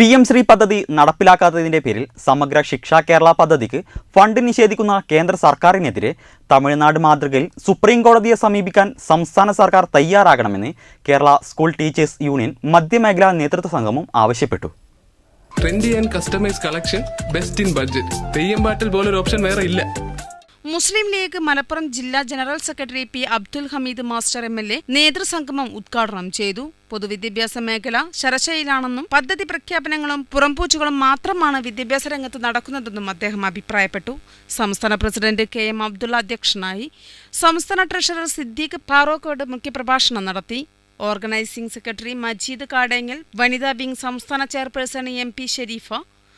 P M Shri പദ്ധതി നടപ്പിലാക്കാത്തതിന്റെ പേരിൽ സമഗ്ര ശിക്ഷ കേരള പദ്ധതിക്ക് ഫണ്ട് നിഷേധിക്കുന്ന കേന്ദ്ര സർക്കാരിനെതിരെ തമിഴ്നാട് മാതൃകയിൽ സുപ്രീം കോടതിയെ സമീപിക്കാൻ സംസ്ഥാന സർക്കാർ തയ്യാറാകണമെന്ന് കേരള സ്കൂൾ ടീച്ചേഴ്സ് യൂണിയൻ മധ്യമേഖലാ നേതൃത്വ സംഘവും ആവശ്യപ്പെട്ടു. Trendy and customise collection best in budget Theyyampattil പോലൊരു ഓപ്ഷൻ വേറെ ഇല്ല. മുസ്ലിം ലീഗ് മലപ്പുറം ജില്ലാ general secretary P Abdul Hameed master M L A നേതൃസംഗമം ഉദ്ഘാടനം ചെയ്തു. പൊതുവിദ്യാഭ്യാസ മേഖല ശരശയിലാണെന്നും പദ്ധതി പ്രഖ്യാപനങ്ങളും പുറംപൂച്ചുകളും മാത്രമാണ് വിദ്യാഭ്യാസ രംഗത്ത് നടക്കുന്നതെന്നും അദ്ദേഹം അഭിപ്രായപ്പെട്ടു. സംസ്ഥാന പ്രസിഡന്റ് കെ എം അബ്ദുള്ള അധ്യക്ഷനായി സംസ്ഥാന ട്രഷറർ സിദ്ദീഖ് പാറോക്കോട് മുഖ്യപ്രഭാഷണം നടത്തി. ഓർഗനൈസിംഗ് സെക്രട്ടറി മജീദ് കാടേങ്ങൽ വനിതാ വിംഗ് സംസ്ഥാന ചെയർപേഴ്സൺ എം പി ഷെരീഫ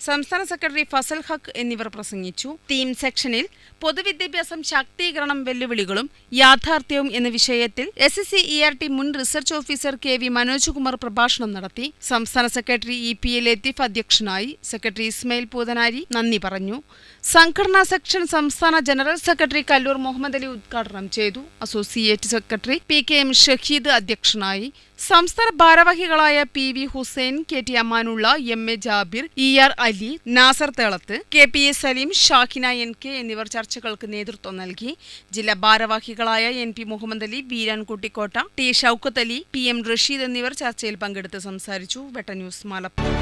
സംസ്ഥാന സെക്രട്ടറി ഫസൽ ഹക്ക് എന്നിവർ പ്രസംഗിച്ചു. തീം സെക്ഷനിൽ പൊതുവിദ്യാഭ്യാസം ശാക്തീകരണം വെല്ലുവിളികളും യാഥാർത്ഥ്യവും എന്ന വിഷയത്തിൽ S S C E R T മുൻ research officer K V Manoj Kumar പ്രഭാഷണം നടത്തി. സംസ്ഥാന secretary E P A Latheef അധ്യക്ഷനായി സെക്രട്ടറി ഇസ്മയിൽ പൂതനാരി നന്ദി പറഞ്ഞു. സംഘടനാ സെക്ഷൻ സംസ്ഥാന ജനറൽ സെക്രട്ടറി കല്ലൂർ മുഹമ്മദ് അലി ഉദ്ഘാടനം ചെയ്തു. Associate secretary P K M Shaheed അധ്യക്ഷനായി സംസ്ഥാന ഭാരവാഹികളായ P V Hussain K T Amanulla M A Jabir E R Ali Nasar Thelath K P A Saleem Shahina N K എന്നിവർ ചർച്ചകൾക്ക് നേതൃത്വം നൽകി. ജില്ലാ ഭാരവാഹികളായ N P Muhammad Ali Beeran Kuttikkotta T Shoukath Ali P M Rasheed എന്നിവർ ചർച്ചയിൽ പങ്കെടുത്ത് സംസാരിച്ചു. വെട്ട ന്യൂസ് മലപ്പുറം.